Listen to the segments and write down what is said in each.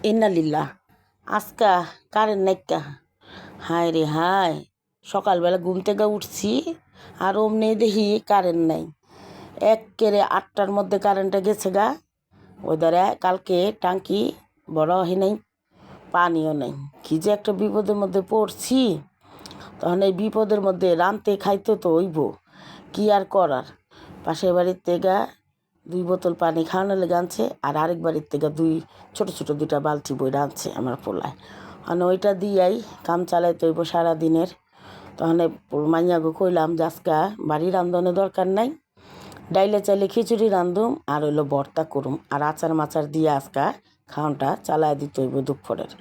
ইন্নালিল্লাহ আজকা কারেন্ট নাইকা হায় রে হায় সকালবেলা ঘুম থেকে উঠছি আর অমনি দেখি কারেন্ট নাই একেরে আটটার মধ্যে কারেন্টটা গেছে গা ওই ধরে কালকে টাঙ্কি বড় হয় নাই পানিও নেই কি যে একটা বিপদের মধ্যে পড়ছি তখন এই বিপদের মধ্যে রানতে খাইতে তো হইব কি আর করার পাশের বাড়ির থেকে দুই বোতল পানি খাওয়ানো লেগে আনছে, আর আরেক বাড়ির থেকে দুই ছোট ছোট দুইটা বালতি বই আনছে আমার পোলায়। মানে ওইটা দিয়াই কাম চালাইতে হইব সারাদিনের। তখন মাইয়াগো কইলাম যে আজকা বাড়ি রান্ধনের দরকার নাই, ডাইলে চাইলে খিচুড়ি রান্ধুম আর হইল ভর্তা করুম, আর আচার মাচার দিয়ে আজকা খাওয়ানটা চালায় দিতে হইব দুপুরের।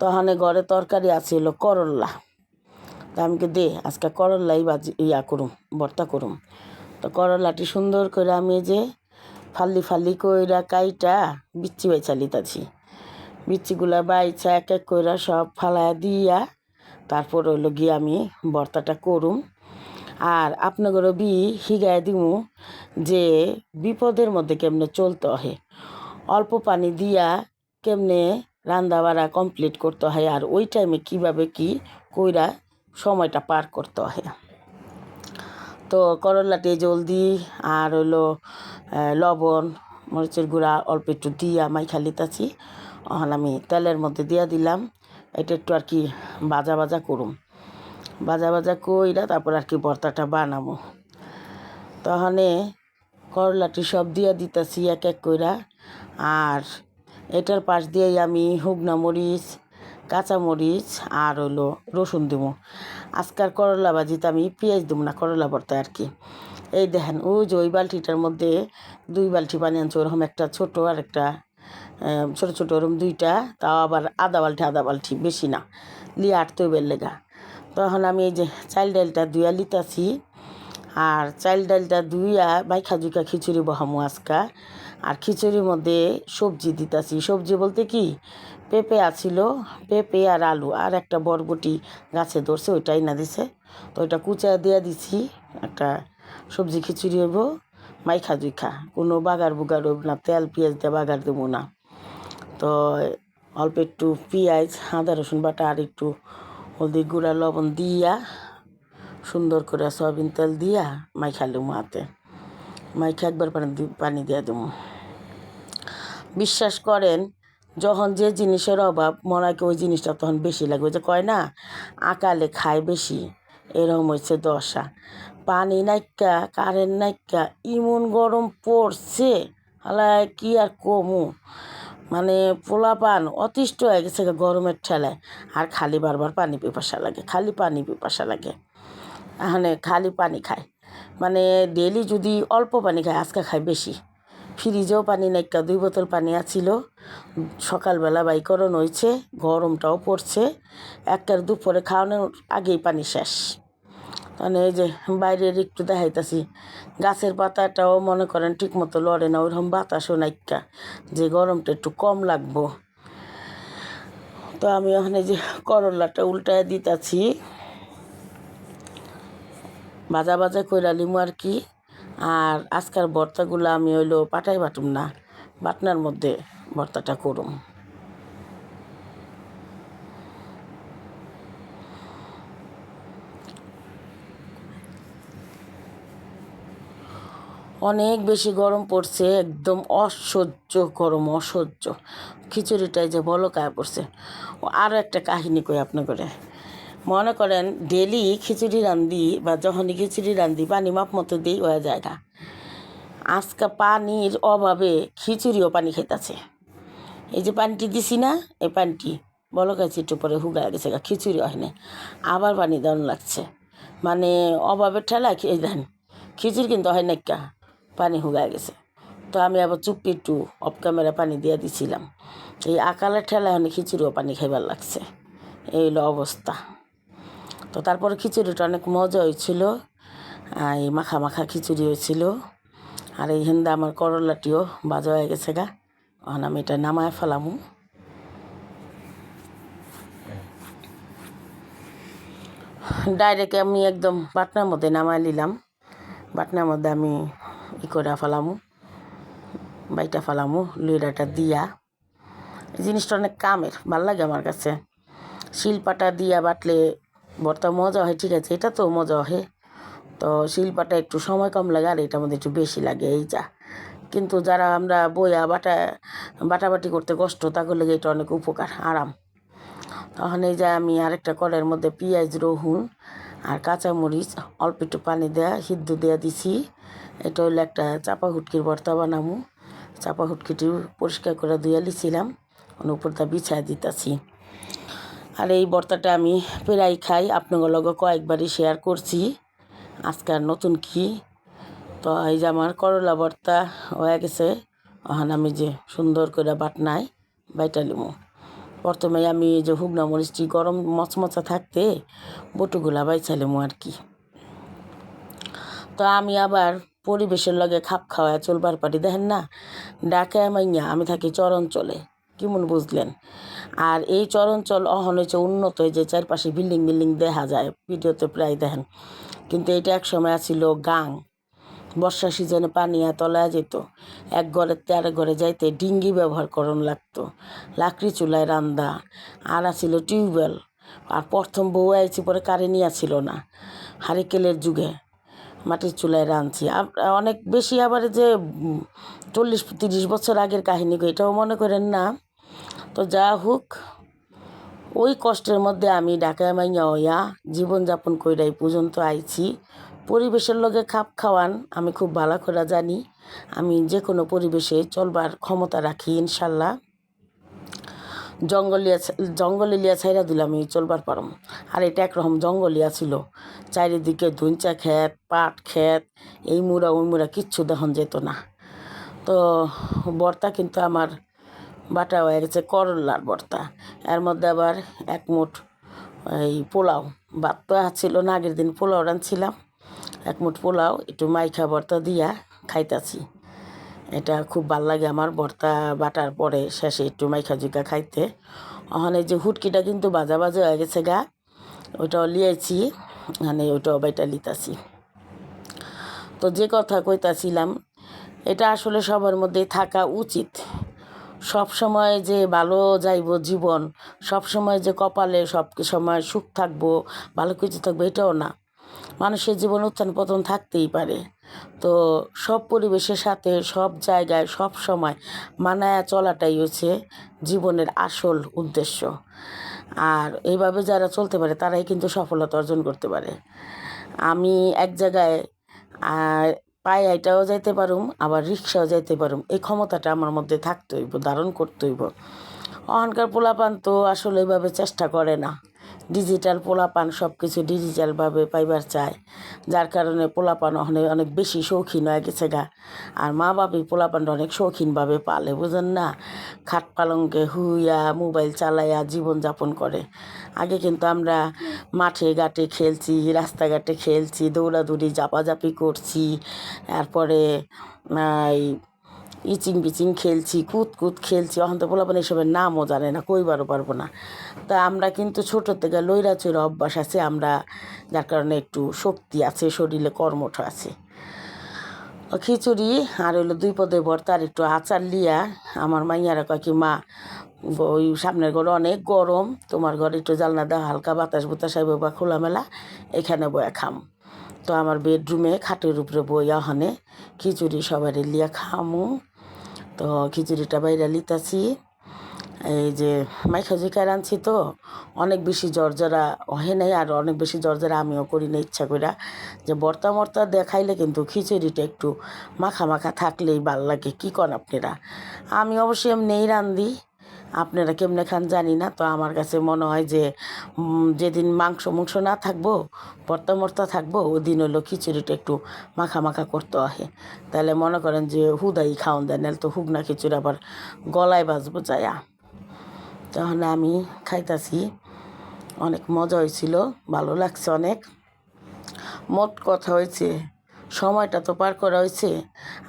তখন ঘরে তরকারি আছে হলো করল্লা। তা আমাকে দে, আজকে করল্লাই বাজি ইয়া করুম, ভর্তা করুম। তো করলাটি সুন্দর করে আমি যে ফাল্লি ফাল্লি কইরা কাইটা বিচ্ছি বাইচা লিতাছি বিচ্ছিগুলা বাইচা এক এক কইরা সব ফালায়া দিয়া তারপর হইল গিয়ে আমি ভর্তাটা করুম। আর আপনাদেরও বি হিগায় দিমু যে বিপদের মধ্যে কেমনে চলতে হয়। অল্প পানি দিয়া কেমনে রান্না বাড়া কমপ্লিট করতে হয় আর ওই টাইমে কীভাবে কি কইরা সময়টা পার করতে হয়। তো করলাটি জলদি আর হইল লবণ, মরিচের গুঁড়া, অল্প একটু দিয়া মাইখা লিতাছি। এখন আমি তেলের মধ্যে দিয়া দিলাম, এটা একটু আর কি বাজা বাজা করুম। বাজা বাজা কইরা তারপর আর কি ভর্তাটা বানাবো। তখনে করলাটি সব দিয়া দিতাছি এক এক কইরা, আর এটার পাশ দিয়েই আমি হুগনা মরিচ, কাঁচা মরিচ, আর হইল রসুন দেবো আজকাল করলা ভাজিতে আমি পেঁয়াজ দেবো না, করলা ভর্তা আর কি। এই দেখেন, ওই যে ওই বালতিটার মধ্যে দুই বালতি পানি আনছে, ওরকম একটা ছোটো আর একটা ছোটো ছোটো ওরকম দুইটা, তাও আবার আধা বালতি আধা বালতি, বেশি না লিয়ে আটতে বের লেগা। তখন আমি এই যে চাল ডালটা দুইয়া লিতাছি আর চাল ডালটা দুইয়া বাইখা জুইকা খিচুড়ি বহামু আজকা আর খিচুড়ির মধ্যে সবজি দিতাছি। সবজি বলতে কি? পেঁপে আছিল, পেঁপে আর আলু, আর একটা বরবটি গাছে ধরছে, ওইটাই না দিছে। তো ওইটা কুচা দিয়ে দিছি, একটা সবজি খিচুড়ি হইব, মাইখা জুইখা, কোনো বাগার বুগার হইব না, তেল, পেঁয়াজ দিয়ে বাগার দেবো না। তো অল্প একটু পেঁয়াজ, আদা, রসুন বাটা আর একটু হলদি গুঁড়া, লবণ দিয়া, সুন্দর করে সয়াবিন তেল দিয়া মাইখা লুম হাতে। মাইখা একবার পানি পানি দিয়া দেবো। বিশ্বাস করেন যখন যে জিনিসের অভাব হয় ওই জিনিসটা তখন বেশি লাগবে যে, কয় না, আকালে খায় বেশি। এরকম হচ্ছে দশা। পানি নাইকা, কারেন্ট নাইকা, ইমন গরম পড়ছে। হালায়, কি আর কমু? মানে পোলা পান অতিষ্ঠ হয়ে গেছে গরমের ঠেলায়। আর খালি বারবার পানি পিপাসা লাগে, খালি পানি পিপাসা লাগে। এখানে খালি পানি খায়। মানে ডেলি যদি অল্প পানি খায়, আজকে খায় বেশি। ফ্রিজেও পানি নাইকা দুই বোতল পানি আছিল। সকালবেলা বাইকরণ হয়েছে গরমটাও পড়ছে। একটার দুপুরে খাওয়ানোর আগেই পানি শেষ। মানে এই যে বাইরের একটু দেখাইতাছি, গাছের পাতাটাও মনে করেন ঠিক মতো লড়ে না, ওইরকম বাতাসও নাইকা, যে গরমটা একটু কম লাগবো। তো আমি ওখানে যে করলাটা উল্টায় দিতাছি। বাজা বাজা কইরা লিমু আর কি। আর আজকাল ভর্তাগুলো আমি হইল পাটাই বাটুম না, বাটনার মধ্যে ভর্তাটা করুম। অনেক বেশি গরম পড়ছে, একদম অসহ্য গরম, অসহ্য। খিচুড়িটাই যে বলো কায় পড়ছে। আরও একটা কাহিনী কই আপনি করে মনে করেন ডেলি খিচুড়ি রান্ধি বা যখনই খিচুড়ি রান্ধি, পানি মাপ মতো দিই, হয়ে যায় না। আজকে পানির অভাবে খিচুড়িও পানি খেতেছে। এই যে পানিটি দিছি না, এই পানিটি বলো কাছে একটু পরে হুগায় গেছে খিচুড়ি হয় না আবার পানি দারুণ লাগছে। মানে অভাবের ঠেলা খেয়ে দেন, খিচুড়ি কিন্তু হয় না কা, পানি হুগায় গেছে। তো আমি আবার চুপি একটু অফ ক্যামেরা পানি দিয়ে দিছিলাম। এই আকালের ঠেলা মানে খিচুড়িও পানি খাইবার লাগছে। এই হলো অবস্থা। তো তারপরে খিচুড়িটা অনেক মজা হয়েছিল। আর এই মাখা মাখা খিচুড়ি হয়েছিল। আর এই হিন্দা আমার করলাটিও বাজা হয়ে গেছে গা। এখন আমি এটা নামায় ফেলামু। ডাইরেক্ট আমি একদম বাটনার মধ্যে নামায় নিলাম। বাটনার মধ্যে আমি ই করে ফেলামু, বাইটা ফেলামু, লুইরাটা দিয়া। জিনিসটা অনেক কামের, ভালো লাগে আমার কাছে। শিলপাটা দিয়া বাটলে ভর্তা মজা হয়, ঠিক আছে, এটা তো মজা হয়। তো শিলপাটা একটু সময় কম লাগে আর এটার মধ্যে একটু বেশি লাগে, এই যা। কিন্তু যারা আমরা বইয়া বাটা, বাটাবাটি করতে কষ্ট তাকে লেগে এটা অনেক উপকার, আরাম। তখন এই যে আমি আরেকটা কড়াইয়ের মধ্যে পেঁয়াজ, রহুন আর কাঁচামরিচ, অল্প একটু পানি দেয়া, সিদ্ধ দেয়া দিছি। এটা হলো একটা চাপা হুটকির ভর্তা বানামু। চাপা হুটকিটি পরিষ্কার করে ধুয়ে লিছিলাম। ওর উপরটা বিছায় দিতেছি। আর এই ভর্তাটা আমি প্রায় খাই। আপনাদের লগে কয়েকবারই শেয়ার করছি। আজকে আর নতুন কি? তো এই যে আমার করলা ভর্তা হয়ে গেছে। ওখানে আমি যে সুন্দর করে বাটনায় বাইটা লিমু প্রথমে আমি এই যে হুগনা মরিচটি গরম মচমচা থাকতে বটুগুলা বাইছালিমু আর কি। তো আমি আবার পরিবেশের লগে খাপ খাওয়া চলবার পারি। দেখেন না, ডাকে মাইয়া আমি থাকি চরঞ্চলে কেমন বুঝলেন? আর এই চরঞ্চল অহন হয়েছে উন্নত যে চারপাশে বিল্ডিং বিল্ডিং দেখা যায়, ভিডিওতে প্রায় দেখেন। কিন্তু এটা এক সময় ছিল গাং। বর্ষা সিজনে পানি তলায় যেত। এক ঘরের তে আরেক ঘরে যাইতে ডিঙ্গি ব্যবহার করন লাগতো। লাকড়ি চুলায় রান্দা। আর আছিল টিউবওয়েল। আর প্রথম বউ আইছি পরে কারেন্টই ছিল না। হারিকেলের যুগে মাটির চুলায় রাঁধছি। অনেক বেশি আবার যে চল্লিশ, তিরিশ বছর আগের কাহিনী এটাও মনে করেন না? তো যা হোক, ওই কষ্টের মধ্যে আমি ঢাকায় মাইয়া হইয়া জীবনযাপন কইরা এই পর্যন্ত আইছি। পরিবেশের লগে খাপ খাওয়ান, আমি খুব ভালো করে জানি। আমি যে কোনো পরিবেশে চলবার ক্ষমতা রাখি, ইনশাল্লাহ। জঙ্গলিয়া জঙ্গলিয়া ছাইরা দিলাম আমি চলবার পারম। আর এটা একরকম জঙ্গলিয়া ছিল। চারিদিকে ধুঞ্চা ক্ষেত, পাট ক্ষেত, এই মুড়া ওই মুড়া কিচ্ছু দহন যেত না। তো বর্তা কিন্তু আমার বাটা হয়ে গেছে করলার ভর্তা। এর মধ্যে আবার এক মুঠ এই পোলাও। ভাত তো ছিল না, আগের দিন পোলাও রাঁধছিলাম। এক মুঠ পোলাও, একটু মাইখা ভর্তা দিয়া খাইতাছি। এটা খুব ভালো লাগে আমার ভর্তা বাটার পরে, শেষে একটু মাইখা জুইকা খাইতে। ওখানে যে হুটকিটা কিন্তু বাজা বাজা হয়ে গেছে গা, ওইটাও লিয়েছি মানে ওইটাও বাইটা লিতাছি তো যে কথা কইতাছিলাম, এটা আসলে সবার মধ্যে থাকা উচিত। সব সময় যে ভালো যাইব জীবন, সব সময় যে কপালে সব সময় সুখ থাকব, ভালো কিছু থাকবে, এটাও না। মানুষের জীবন উত্থান পতন থাকতেই পারে। তো সব পরিবেশের সাথে, সব জায়গায়, সব সময় মানায়া চলাটাই হচ্ছে জীবনের আসল উদ্দেশ্য। আর এইভাবে যারা চলতে পারে, তারাই কিন্তু সফলতা অর্জন করতে পারে। আমি এক জায়গায় পায়ে এটাও যাইতে পারুম, আবার রিক্সাও যাইতে পারুম। এই ক্ষমতাটা আমার মধ্যে থাকতে হইব, ধারণ করতে হইব। অহংকার পোলাপান তো আসলে এইভাবে চেষ্টা করে না। ডিজিটাল পোলাপান সব কিছু ডিজিটালভাবে পাইবার চায় যার কারণে পোলাপান অনেক অনেক বেশি শৌখিন হয়ে গেছে গা। আর মা বাপি পোলাপানটা অনেক শৌখিনভাবে পালে, বুঝেন না? খাট পালঙ্কে হুইয়া, মোবাইল চালাইয়া জীবনযাপন করে। আগে কিন্তু আমরা মাঠে ঘাটে খেলছি, রাস্তাঘাটে খেলছি, দৌড়াদৌড়ি জাপাজাপি করছি। তারপরে এই ইচিং বিচিং খেলছি, কুত কুত খেলছি অহন্ত পোলাপান এসবের নামও জানে না, কইবারও পারব না। তা আমরা কিন্তু ছোটো থেকে লইরা চৈরা অভ্যাস আছে, আমরা যার কারণে একটু শক্তি আছে, শরীরে কর্মঠ আছে। খিচুড়ি আর হইল দুই পদে ভর্তা আর একটু আচার লিয়া, আমার মাইয়ারা কয় কি, মা, ওই সামনের ঘরে অনেক গরম, তোমার ঘরে একটু জালনা দেওয়া হালকা বাতাস বুতাস আইব বা খোলামেলা, এখানে বয়া খাম। তো আমার বেডরুমে খাটের উপরে বইয়া হনে খিচুড়ি সবারই লিয়া খামু। তো খিচুড়িটা বাইরে লিতাছি। এই যে মাইখা জিকা রাঁধছি তো, অনেক বেশি জর্জরা হয় নাই আর অনেক বেশি জর্জরা আমিও করি না ইচ্ছা কইরা। যে বর্তা মর্তা দেখাইলে কিন্তু খিচুড়িটা একটু মাখা মাখা থাকলেই ভালো লাগে, কী কন আপনারা? আমি অবশ্যই এমনিই রান্ধি। আপনারা কেমনে খান জানি না, তো আমার কাছে মনে হয় যে যেদিন মাংস মাংস না থাকব, ভর্তা মর্তা থাকব ওই দিন হলো খিচুড়িটা একটু মাখা মাখা করতে হয়। তাহলে মনে করেন যে হুদাই খাওন দেয় নাহলে তো হুগনা খিচুড়ি আবার গলায় বাজবো যায়া। তখন আমি খাইতাছি, অনেক মজা হয়েছিল, ভালো লাগছে অনেক। মোট কথা হয়েছে সময়টা তো পার করা হয়েছে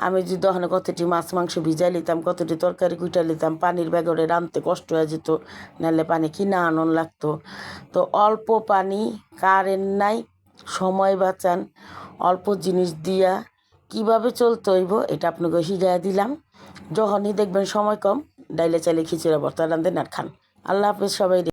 আমি যদি ওখানে কতটি মাছ, মাংস ভিজাই নিতাম কতটি তরকারি কুইটা নিতাম পানির ব্যাগরে রাঁধতে কষ্ট হয়ে যেত, নাহলে পানি কিনা আনন লাগতো। তো অল্প পানি, কারেন্ট নাই, সময় বাঁচান, অল্প জিনিস দিয়া কীভাবে চলতে হইব এটা আপনাকে শিখাইয়া দিলাম। যখনই দেখবেন সময় কম, ডাইলে চাইলে খিচুড়া, ভর্তা রান্ধেন আর খান। আল্লাহ হাফেজ সবাই